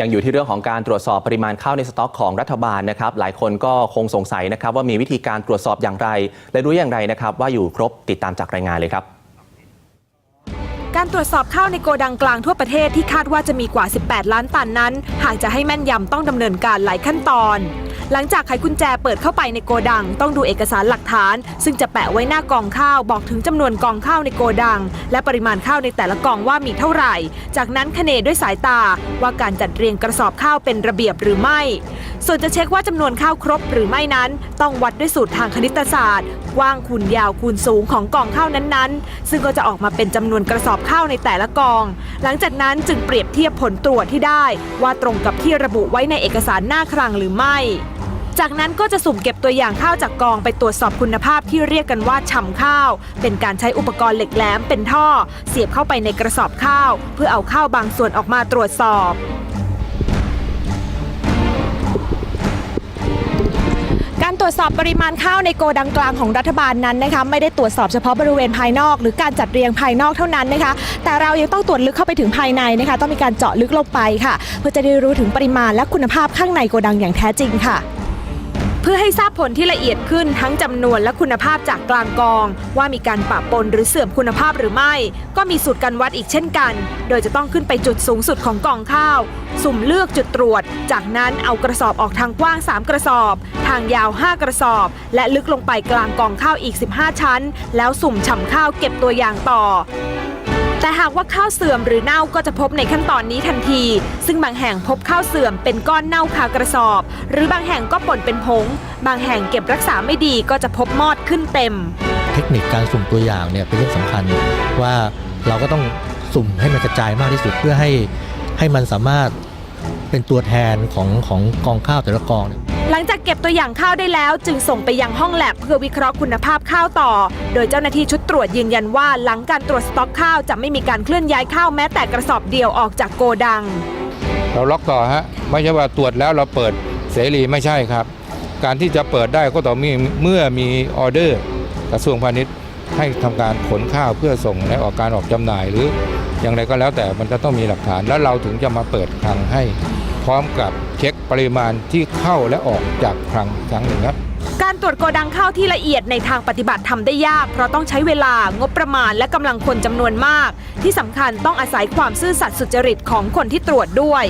ยังอยู่ที่เรื่องของการตรวจสอบปริมาณข้าวในสต็อกของรัฐบาลนะครับหลายคนก็คงสงสัยนะครับว่ามีวิธีการตรวจสอบอย่างไร และรู้อย่างไรนะครับว่าอยู่ครบติดตามจากรายงานเลยครับการตรวจสอบข้าวในโกดังกลางทั่วประเทศที่คาดว่าจะมีกว่า 18 ล้านตันนั้น หากจะให้แม่นยำต้องดำเนินการหลายขั้นตอน หลังจากไขกุญแจเปิดเข้าไปในโกดัง ต้องดูเอกสารหลักฐาน ซึ่งจะแปะไว้หน้ากองข้าวบอกถึงจำนวนกองข้าวในโกดัง และปริมาณข้าวในแต่ละกองว่ามีเท่าไหร่ จากนั้นคเนด้วยสายตาว่าการจัดเรียงกระสอบข้าวเป็นระเบียบหรือไม่ ส่วนจะเช็คว่าจำนวนข้าวครบหรือไม่นั้น ต้องวัดด้วยสูตรทางคณิตศาสตร์กว้างคูณยาวคูณสูงของกองข้าวนั้นๆ ซึ่งก็จะออกมาเป็นจำนวนกระสอบข้าวในแต่ละกอง หลังจากนั้นจึงเปรียบเทียบผลตรวจที่ได้ ว่าตรงกับที่ระบุไว้ในเอกสารหน้าคลังหรือไม่ จากนั้นก็จะสุ่มเก็บตัวอย่างข้าวจากกองไปตรวจสอบคุณภาพที่เรียกกันว่าฉ่ำข้าว เป็นการใช้อุปกรณ์เหล็กแหลมเป็นท่อ เสียบเข้าไปในกระสอบข้าว เพื่อเอาข้าวบางส่วนออกมาตรวจสอบการตรวจสอบปริมาณข้าวในโกดังกลางของรัฐบาลนั้นนะคะไม่ได้ตรวจสอบเฉพาะบริเวณภายนอก หรือการจัดเรียงภายนอกเท่านั้นนะคะแต่เรายังต้องตรวจลึกเข้าไปถึงภายในนะคะต้องมีการเจาะลึกลงไปค่ะ เพื่อจะได้รู้ถึงปริมาณและคุณภาพข้างในโกดังอย่างแท้จริงค่ะ เพื่อให้ทราบผลที่ละเอียดขึ้นทั้งจำนวนและคุณภาพจากกลางกอง ว่ามีการปะปนหรือเสื่อมคุณภาพหรือไม่ ก็มีสูตรการวัดอีกเช่นกัน โดยจะต้องขึ้นไปจุดสูงสุดของกองข้าว สุ่มเลือกจุดตรวจ จากนั้นเอากระสอบออกทางกว้าง 3 กระสอบ ทางยาว 5 กระสอบ และลึกลงไปกลางกองข้าวอีก 15 ชั้น แล้วสุ่มฉ่ำข้าวเก็บตัวอย่างต่อ แต่หากว่าข้าวเสื่อมหรือเน่าก็จะพบในขั้นตอนนี้ทันที ซึ่งบางแห่งพบข้าวเสื่อมเป็นก้อนเน่าคากระสอบ หรือบางแห่งก็ป่นเป็นผง บางแห่งเก็บรักษาไม่ดีก็จะพบมอดขึ้นเต็ม เทคนิคการสุ่มตัวอย่างเนี่ยเป็นเรื่องสำคัญว่าเราก็ต้องสุ่มให้มันกระจายมากที่สุดเพื่อให้ให้มันสามารถเป็นตัวแทนของของกองข้าวแต่ละกองเนี่ย หลังจากเก็บตัวอย่างข้าวได้แล้ว จึงส่งไปยังห้องแลบเพื่อวิเคราะห์คุณภาพข้าวต่อ โดยเจ้าหน้าที่ชุดตรวจยืนยันว่าหลังการตรวจสต็อกข้าวจะไม่มีการเคลื่อนย้ายข้าวแม้แต่กระสอบเดียวออกจากโกดัง เราล็อกต่อฮะไม่ใช่ว่าตรวจแล้วเราเปิดเสรีไม่ใช่ครับ การที่จะเปิดได้ก็ต่อมีเมื่อมีออเดอร์กระทรวงพาณิชย์ให้ทำการขนข้าวเพื่อส่งและออกการออกจำหน่ายหรืออย่างไรก็แล้วแต่มันจะต้องมีหลักฐานแล้วเราถึงจะมาเปิดคลังให้ พร้อมกับเช็คปริมาณที่เข้าและออกจากคลังครั้งหนึ่งครับการตรวจโกดังข้าวที่ละเอียดในทางปฏิบัติทำได้ยาก เพราะต้องใช้เวลางบประมาณและกำลังคนจำนวนมาก ที่สำคัญต้องอาศัยความซื่อสัตย์สุจริตของคนที่ตรวจด้วย